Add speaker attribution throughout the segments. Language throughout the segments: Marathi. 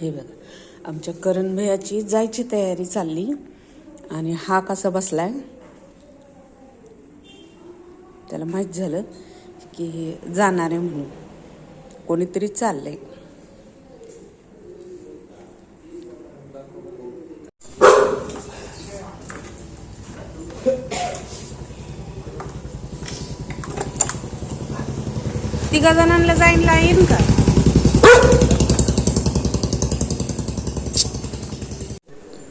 Speaker 1: हे बघा. आमच्या करण भैयाची जायची तयारी चालली आणि हा कसा बसलाय? त्याला माहीत झालं की जाणार आहे म्हणून. कोणीतरी चाललंय. तिघा जणांना जाईन येईन का?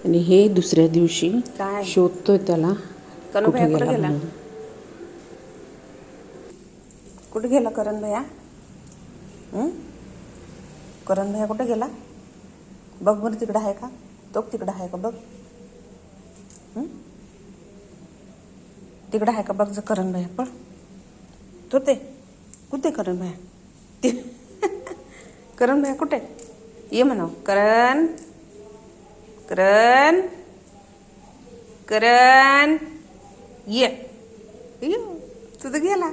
Speaker 1: आणि हे दुसऱ्या दिवशी
Speaker 2: काय?
Speaker 1: शोधतोय त्याला
Speaker 2: कनु भैया कुठे गेला?
Speaker 1: म्हणून.
Speaker 2: कुठे गेला करण भैया? हं? करण भैया कुठे गेला? बघ बरं तिकडं आहे का? तो तिकडं आहे का? बघ. हं? तिकडं आहे का? बघ जर करण भैया पळ. तो ते. कुठे करण भैया? ते. करण भैया कुठे? ये म्हणा करण. करण करण ये ये तुझं गेला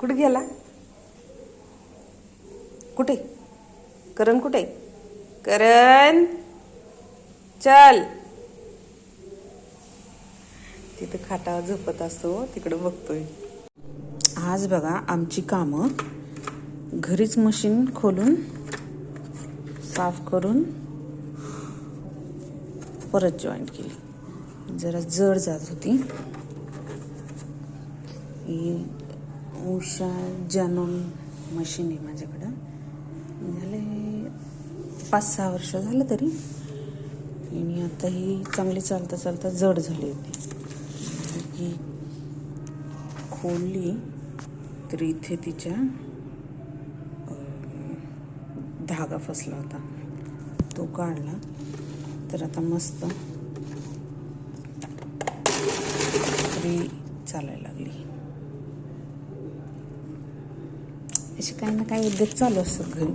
Speaker 2: कुठे गेला कुठे करण कुठे करण चल तिथं खाटा झोपत असतो तिकडं बघतोय.
Speaker 1: आज बघा आमची कामं. घरीच मशीन खोलून साफ करून परत जॉईन केली. जरा जड जात होती. ही उषा जनोन मशीन आहे माझ्याकडं. झाले पाच सहा वर्ष झालं तरी. आणि आता ही चांगली चालता चालता जड झाली होती. ही खोलली तर इथे तिच्या धागा फसला होता. तो काढला. तर आता मस्त फ्री चालायला लागली. अशी काही ना काही उद्योग चालू असतात घरी.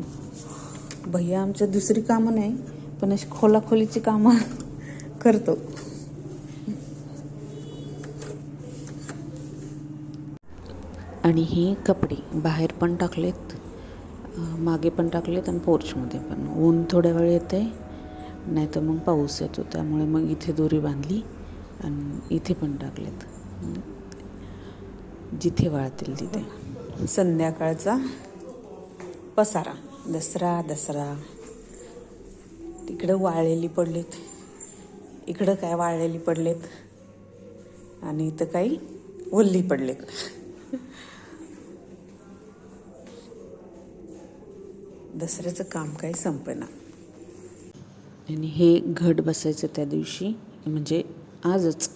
Speaker 1: भैया आमच्या दुसरी कामं नाही पण अशी खोलाखोलीची कामं करतो. आणि हे कपडे बाहेर पण टाकलेत मागे पण टाकलेत आणि पोर्चमध्ये पण. ऊन थोड्या वेळ येते नाही तर मग पाऊस येतो त्यामुळे मग इथे दोरी बांधली आणि इथे पण टाकलेत. जिथे वाळतील तिथे. संध्याकाळचा पसारा दसरा दसरा. तिकडं वाळलेली पडलेत. इकडं काय वाळलेली पडलेत? आणि इथं काही वल्ली पडलेत. दसऱ्याचं काम काही संपेना आणि हे घट बसायचं त्या दिवशी म्हणजे आजच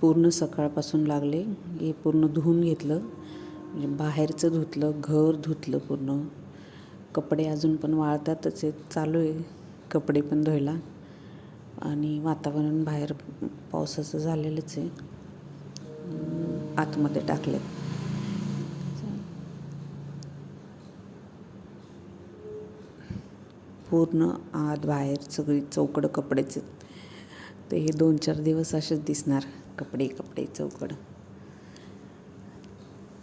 Speaker 1: पूर्ण सकाळपासून लागले. हे पूर्ण धुवून घेतलं म्हणजे बाहेरचं धुतलं घर धुतलं पूर्ण. कपडे अजून पण वाळतातच आहे चालू आहे कपडे पण धुवायला. आणि वातावरण बाहेर पावसाचं झालेलंच आहे. आतमध्ये टाकले पूर्ण आत बाहेर सगळी चौकड कपडेच आहेत. तर हे दोन चार दिवस असेच दिसणार कपडे कपडे चौकड.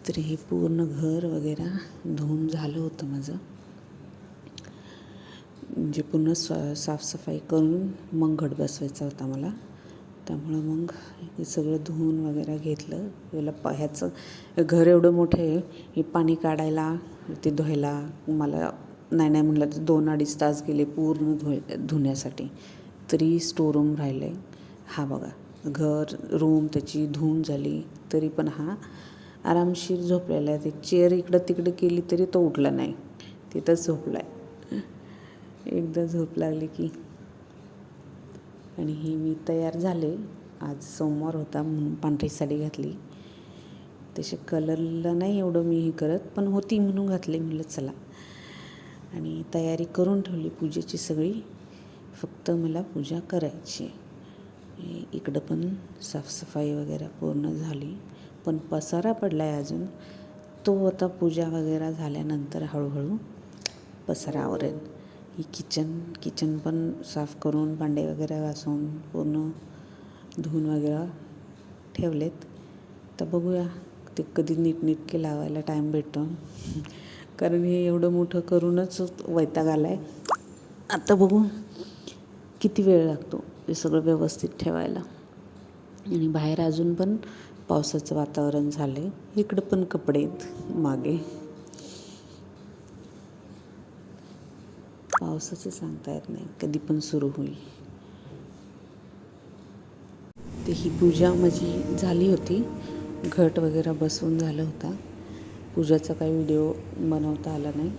Speaker 1: तर हे पूर्ण घर वगैरे धुवून झालं होतं माझं. म्हणजे पूर्ण स्व साफसफाई करून मग घट बसवायचा होता मला. त्यामुळं मग हे सगळं धुवून वगैरे घेतलं. याला प ह्याचं घर एवढं मोठं आहे हे पाणी काढायला ते धुवायला मला नाही नाही म्हटलं तर दोन अडीच तास गेले पूर्ण धुय धुण्यासाठी. तरी स्टोरूम राहिलं आहे हा बघा घर रूम त्याची धूम झाली तरी पण हा आरामशीर झोपलेला आहे. ते चेअर इकडं तिकडं केली तरी तो उठला नाही. तिथंच झोपला आहे एकदा झोप लागली की. आणि हे मी तयार झाले. आज सोमवार होता म्हणून पांढरी साडी घातली. तसे कलरला नाही एवढं मी हे करत पण होती म्हणून घातली. म्हणलं चला. आणि तयारी करून ठेवली पूजेची सगळी. फक्त मला पूजा करायची इकडं पण साफसफाई वगैरे पूर्ण झाली. पण पसारा पडला आहे अजून. तो आता पूजा वगैरे झाल्यानंतर हळूहळू पसारा आवरेल ही किचन किचन पण साफ करून भांडे वगैरे घासून पूर्ण धुवून वगैरे ठेवलेत. तर बघूया ते कधी नीटनेटके लावायला टाईम भेटतो. कारण हे एवढं मोठं करूनच वैताग आला आहे आता बघू किती वेळ लागतो हे सगळं व्यवस्थित ठेवायला. आणि बाहेर अजून पण पावसाचं वातावरण झालं आहे इकडं पण कपडे आहेत मागे. पावसाचं सांगता येत नाही. कधी पण सुरू होईल. ते ही पूजा माझी झाली होती. घट वगैरे बसवून झालं होता. पूजाचा काही व्हिडिओ बनवता आला नाही.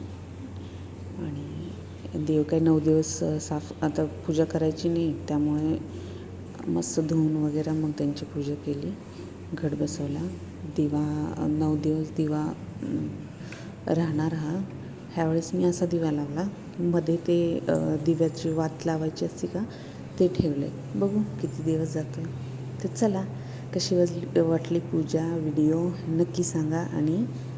Speaker 1: आणि देव काही नऊ दिवस साफ आता पूजा करायची नाही त्यामुळे मस्त धुवून वगैरे मग त्यांची पूजा केली घट बसवला. दिवा नऊ दिवस दिवा राहणार हा. ह्यावेळेस मी असा दिवा लावला. मध्ये ते दिव्याची वात लावायची असते का ते ठेवले बघू किती दिवस जातो तर चला कशी वाजली वाटली पूजा व्हिडिओ नक्की सांगा आणि